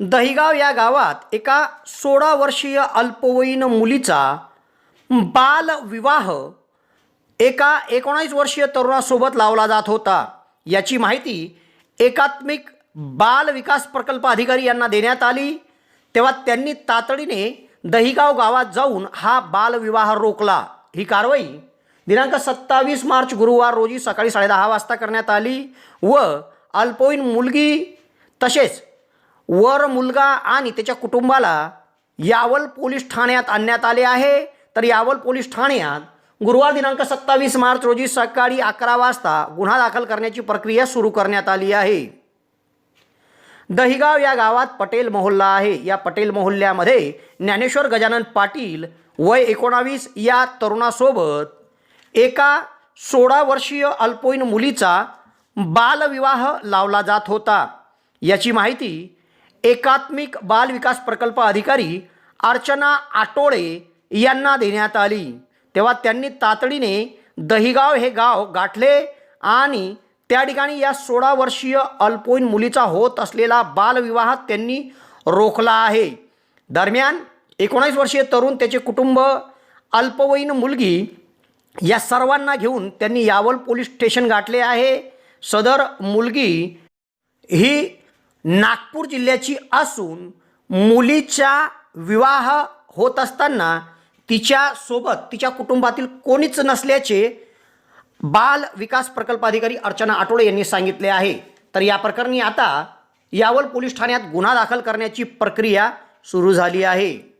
दहिगाव या गावात एका सोळा वर्षीय अल्पवयीन मुलीचा बालविवाह एका एकोणावीस वर्षीय तरुणासोबत लावला जात होता. याची माहिती एकात्मिक बाल विकास प्रकल्प अधिकारी यांना देण्यात आली. तेव्हा त्यांनी तातडीने दहिगाव गावात जाऊन हा बालविवाह रोखला. ही कारवाई दिनांक सत्तावीस मार्च गुरुवार रोजी सकाळी साडेदहा वाजता करण्यात आली व अल्पवयीन मुलगी तसेच वर मुलगा आणि त्याच्या कुटुंबाला यावल पोलीस ठाण्यात आणण्यात आले आहे. तर यावल पोलीस ठाण्यात गुरुवार दिनांक सत्तावीस मार्च रोजी सकाळी अकरा वाजता गुन्हा दाखल करण्याची प्रक्रिया सुरू करण्यात आली आहे. दहिगाव या गावात पटेल मोहल्ला आहे. या पटेल मोहल्ल्यामध्ये ज्ञानेश्वर गजानन पाटील वय एकोणावीस या तरुणासोबत एका सोळा वर्षीय अल्पवयीन मुलीचा बालविवाह लावला जात होता. याची माहिती एकात्मिक बाल विकास प्रकल्प अधिकारी अर्चना आटोळे यांना देण्यात आली. तेव्हा त्यांनी तातडीने दहिगाव हे गाव गाठले आणि त्या ठिकाणी या सोळा वर्षीय अल्पवयीन मुलीचा होत असलेला बालविवाह त्यांनी रोखला आहे. दरम्यान एकोणीस वर्षीय तरुण त्याचे कुटुंब अल्पवयीन मुलगी या सर्वांना घेऊन त्यांनी यावल पोलीस स्टेशन गाठले आहे. सदर मुलगी ही नागपूर जिल्ह्याची असून मुलीचा विवाह होत असताना तिच्यासोबत तिच्या कुटुंबातील कोणीच नसल्याचे बाल विकास प्रकल्प अधिकारी अर्चना आठवडे यांनी सांगितले आहे. तर या प्रकरणी आता यावल पोलीस ठाण्यात गुन्हा दाखल करण्याची प्रक्रिया सुरू झाली आहे.